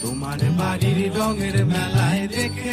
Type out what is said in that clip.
তোমার বাড়ির রঙের মেলায় দেখে